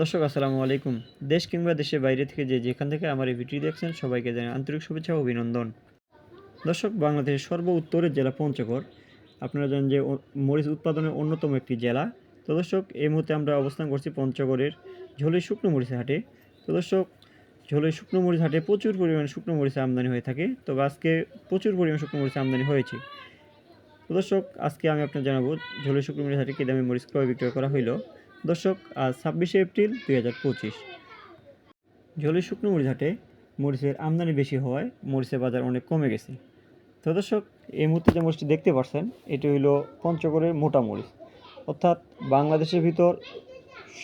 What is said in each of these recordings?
দর্শক, আসসালামু আলাইকুম। দেশ কিংবা দেশের বাইরে থেকে যে যেখান থেকে আমার এই ভিডিও দেখছেন, সবাইকে জানাই আন্তরিক শুভেচ্ছা ও অভিনন্দন। দর্শক, বাংলাদেশের সর্ব উত্তরের জেলা পঞ্চগড়। আপনারা জানেন যে মরিচ উৎপাদনের অন্যতম একটি জেলা। তো দর্শক, এই মুহূর্তে আমরা অবস্থান করছি পঞ্চগড়ের ঝোলে শুকনো মরিচের হাটে। তো দর্শক ঝোলে শুকনো মরিচ হাটে প্রচুর পরিমাণে শুকনো মরিচের আমদানি হয়ে থাকে। তবে আজকে প্রচুর পরিমাণে শুকনো মরিচের আমদানি হয়েছে। তো দর্শক, আজকে আমি আপনার জানাব ঝোলে শুকনো মরিচ হাটে কী দামে মরিচ ক্রয় বিক্রয় করা হইল। দর্শক, আজ ছাব্বিশে এপ্রিল দুই হাজার পঁচিশ। ঝোলে শুকনো মরিচ হাটে মরিচের আমদানি বেশি হওয়ায় মরিচের বাজার অনেক কমে গেছে। তো দর্শক, এই মুহূর্তে যে মরিচটি দেখতে পাচ্ছেন এটি হইল পঞ্চগড়ের মোটা মরিচ। অর্থাৎ বাংলাদেশের ভিতর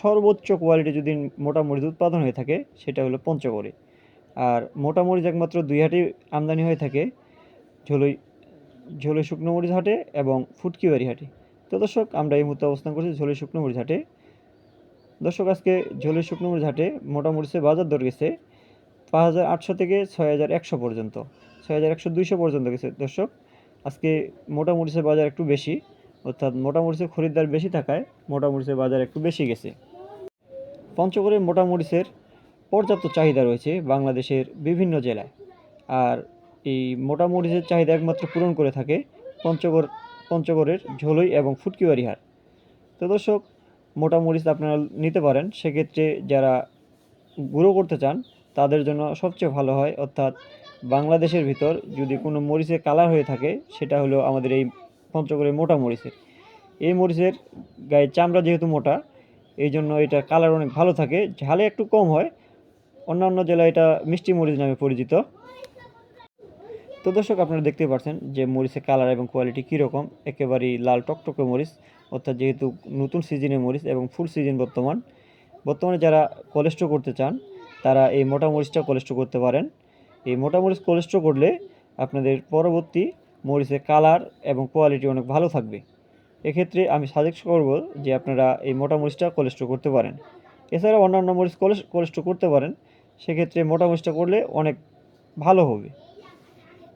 সর্বোচ্চ কোয়ালিটি যদি মোটা মরিচ উৎপাদন হয়ে থাকে, সেটা হলো পঞ্চগড়ে। আর মোটা মরিচ একমাত্র দুই হাটে আমদানি হয়ে থাকে ঝোলই ঝোলে শুকনো মরিচ হাটে এবং ফুটকিবাড়ি হাটে। তো দর্শক, আমরা এই মুহূর্তে অবস্থান করছি ঝোলে শুকনো মরিচ হাটে। দর্শক, আজকে ঝোলে শুকনো মরিচ হাটে মোটা মরিচের বাজার দর গেছে পাঁচ হাজার আটশো থেকে ছয় হাজার একশো পর্যন্ত, ছয় হাজার একশো দুইশো পর্যন্ত গেছে। দর্শক, আজকে মোটা মরিচের বাজার একটু বেশি, অর্থাৎ মোটা মরিচের খরিদ্দার বেশি থাকায় মোটা মরিচের বাজার একটু বেশি গেছে। পঞ্চগড়ে মোটা মরিচের পর্যাপ্ত চাহিদা রয়েছে বাংলাদেশের বিভিন্ন জেলায়, আর এই মোটা মরিচের চাহিদা একমাত্র পূরণ করে থাকে পঞ্চগড় পঞ্চগড়ের ঝোলই এবং ফুটকিবাড়ি হাট। তো দর্শক মোটা মরিচ আপনারা নিতে পারেন। সেক্ষেত্রে যারা গুঁড়ো করতে চান, তাদের জন্য সবচেয়ে ভালো হয়, অর্থাৎ বাংলাদেশের ভিতর যদি কোনো মরিচের কালার হয়ে থাকে, সেটা হলো আমাদের এই পঞ্চগড়ের মোটা মরিচের। এই মরিচের গায়ে চামড়া যেহেতু মোটা, এই জন্য এটা কালার অনেক ভালো থাকে। ঝালে একটু কম হয়। অন্যান্য জেলায় এটা মিষ্টি মরিচ নামে পরিচিত। তো দর্শক, আপনারা দেখতে পাচ্ছেন যে মরিচের কালার এবং কোয়ালিটি কীরকম। একেবারেই লাল টকটকে মরিচ, অর্থাৎ যেহেতু নতুন সিজনের মরিচ এবং ফুল সিজন বর্তমান। বর্তমানে যারা কোলেস্ট্রল করতে চান, তারা এই মোটা মরিচটা কোলেস্ট্রল করতে পারেন। এই মোটা মরিচ কোলেস্ট্রল করলে আপনাদের পরবর্তী মরিচের কালার এবং কোয়ালিটি অনেক ভালো থাকবে। এক্ষেত্রে আমি সাজেস্ট করব যে আপনারা এই মোটা মরিচটা কোলেস্ট্রল করতে পারেন। এছাড়া অন্যান্য মরিচ কোলেস্ট্রল করতে পারেন। সেক্ষেত্রে মোটা মরিচটা করলে অনেক ভালো হবে।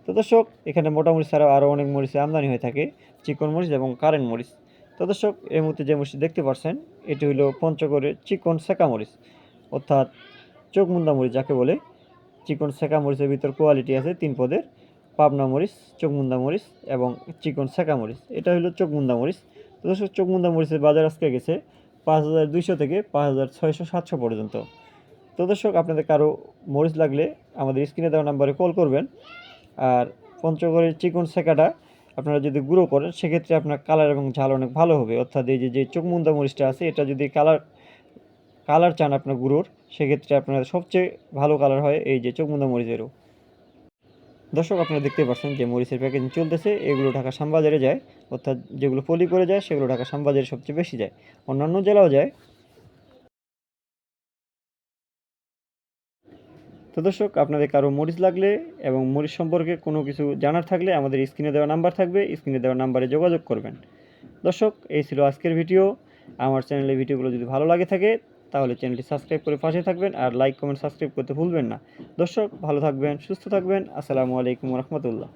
তো দর্শক, এখানে মোটা মরিচ ছাড়াও আরও অনেক মরিচের আমদানি হয়ে থাকে, চিকন মরিচ এবং কারেন্ট মরিচ। তো দর্শক, এই মুহূর্তে যে মরিচটি দেখতে পাচ্ছেন এটি হলো পঞ্চগড়ের চিকন সেকা মরিচ, অর্থাৎ চোখমুন্দা মরিচ যাকে বলে। চিকন সেকা মরিচের ভিতর কোয়ালিটি আছে তিন পদের, পাবনা মরিচ, চোখমুন্দা মরিচ এবং চিকন সেকা মরিচ। এটা হলো চোখমুন্দা মরিচ। তো দর্শক, চোখমুন্দা মরিচের বাজার আজকে গেছে পাঁচ হাজার দুইশো থেকে পাঁচ হাজার ছয়শো সাতশো পর্যন্ত। তো দর্শক, আপনাদের কারও মরিচ লাগলে আমাদের স্ক্রিনে দেওয়া নাম্বারে কল করবেন। আর পঞ্চগড়ের চিকন শেখাটা আপনারা যদি গুঁড়ো করেন, সেক্ষেত্রে আপনার কালার এবং ঝাল অনেক ভালো হবে। অর্থাৎ এই যে যে চোখমুন্দা মরিচটা আছে, এটা যদি কালার কালার চান আপনার গুঁড়োর, সেক্ষেত্রে আপনার সবচেয়ে ভালো কালার হয় এই যে চোখমুন্দা মরিচেরও। দর্শক, আপনারা দেখতে পাচ্ছেন যে মরিচের প্যাকেজিং চলতেছে, এগুলো ঢাকা শ্যামবাজারে যায়, অর্থাৎ যেগুলো পলি করে যায়, সেগুলো ঢাকা শ্যামবাজারে সবচেয়ে বেশি যায়। অন্যান্য জেলাও যায় তো দর্শক, আপনাদের কারও মরিচ লাগলে এবং মরিচ সম্পর্কে কোনো কিছু জানার থাকলে আমাদের স্ক্রিনে দেওয়া নাম্বার থাকবে, স্ক্রিনে দেওয়া নাম্বারে যোগাযোগ করবেন। দর্শক, এই ছিল আজকের ভিডিও। আমার চ্যানেলের ভিডিওগুলো যদি ভালো লাগে থাকে, তাহলে চ্যানেলটি সাবস্ক্রাইব করে পাশে থাকবেন আর লাইক, কমেন্ট, সাবস্ক্রাইব করতে ভুলবেন না। দর্শক, ভালো থাকবেন, সুস্থ থাকবেন। আসসালামু আলাইকুম রহমতুল্লাহ।